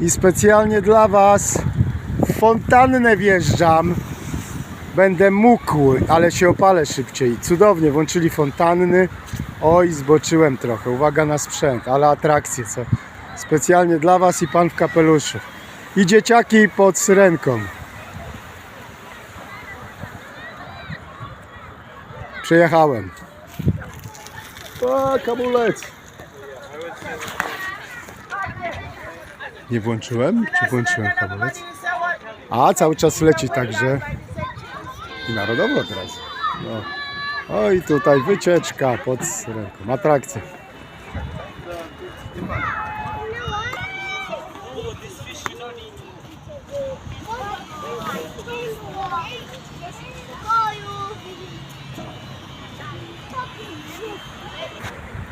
i specjalnie dla Was w fontannę wjeżdżam. Będę mógł, ale się opalę szybciej. Cudownie, włączyli fontanny. Oj, zboczyłem trochę. Uwaga na sprzęt, ale atrakcje, co specjalnie dla Was i Pan w kapeluszu. I dzieciaki pod syrenką. Przyjechałem. A, kamulec. Nie włączyłem? Czy włączyłem hamulec? A, cały czas leci także. I narodowo teraz. No. O i tutaj wycieczka pod ręką. Atrakcja.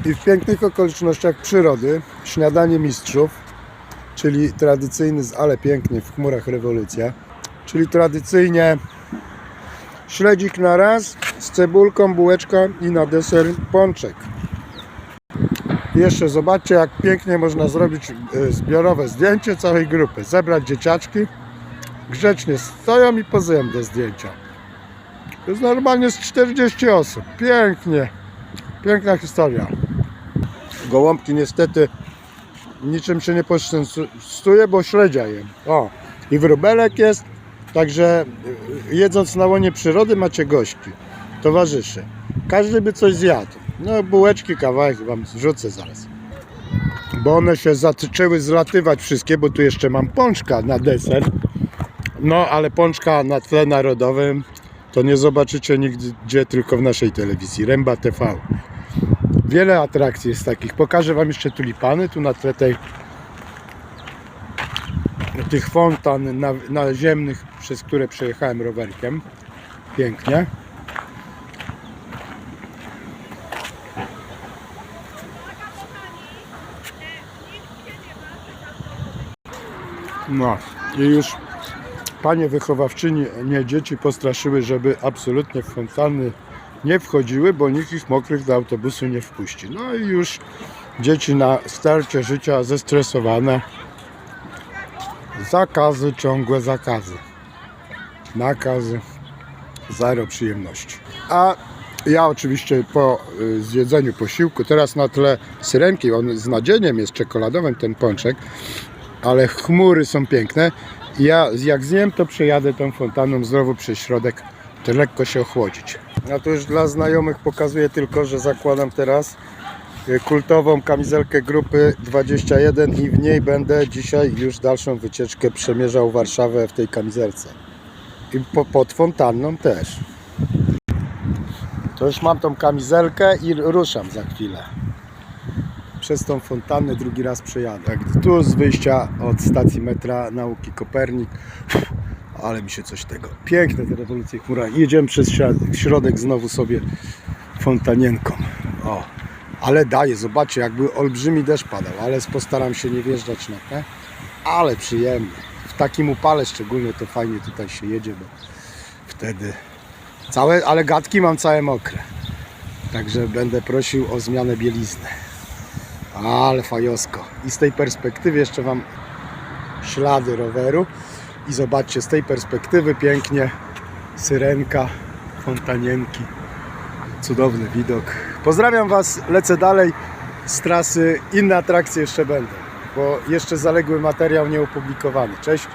I w pięknych okolicznościach przyrody śniadanie mistrzów, czyli tradycyjny, z- ale pięknie w chmurach rewolucja, czyli tradycyjnie śledzik na raz z cebulką, bułeczka i na deser pączek. Jeszcze zobaczcie, jak pięknie można zrobić e, zbiorowe zdjęcie całej grupy. Zebrać dzieciaczki, grzecznie stoją i pozują do zdjęcia. To jest normalnie z 40 osób. Pięknie. Piękna historia. Gołąbki niestety niczym się nie poczęstuje, bo śledzia jem. O, i wróbelek jest, także y, jedząc na łonie przyrody macie gości, towarzyszy. Każdy by coś zjadł. No bułeczki, kawałek wam zrzucę zaraz. Bo one się zaczęły zlatywać wszystkie, bo tu jeszcze mam pączka na deser. No, ale pączka na tle narodowym to nie zobaczycie nigdzie, tylko w naszej telewizji. Ręba TV. Wiele atrakcji jest takich. Pokażę Wam jeszcze tulipany tu na tle tej, tych fontan na, naziemnych, przez które przejechałem rowerkiem. Pięknie. No i już panie wychowawczyni, nie dzieci postraszyły, żeby absolutnie fontanny nie wchodziły, bo nikt ich mokrych do autobusu nie wpuści. No i już dzieci na starcie życia zestresowane. Zakazy, ciągłe zakazy. Nakazy, zero przyjemności. A ja oczywiście po y, zjedzeniu posiłku, teraz na tle syrenki, on z nadzieniem jest czekoladowym ten pączek, ale chmury są piękne. Ja jak zjem, to przejadę tą fontanną znowu przez środek, to lekko się ochłodzić. A to już dla znajomych pokazuję tylko, że zakładam teraz y, kultową kamizelkę grupy 21 i w niej będę dzisiaj już dalszą wycieczkę przemierzał Warszawę w tej kamizelce. I po, pod fontanną też. To już mam tą kamizelkę i ruszam za chwilę przez tą fontannę drugi raz przejadę. Tak, tu z wyjścia od stacji metra Nauki Kopernik. Ale mi się coś tego. Piękne te rewolucje chmura. Jedziemy przez środ- środek znowu sobie fontanienką. O, ale daje, zobaczcie, jakby olbrzymi deszcz padał, ale postaram się nie wjeżdżać na te. Ale przyjemnie. W takim upale szczególnie to fajnie tutaj się jedzie, bo wtedy całe, ale gadki mam całe mokre. Także będę prosił o zmianę bielizny. Ale fajosko. I z tej perspektywy jeszcze Wam ślady roweru. I zobaczcie, z tej perspektywy pięknie syrenka, fontanienki. Cudowny widok. Pozdrawiam Was, lecę dalej z trasy. Inne atrakcje jeszcze będą, bo jeszcze zaległy materiał nieopublikowany. Cześć.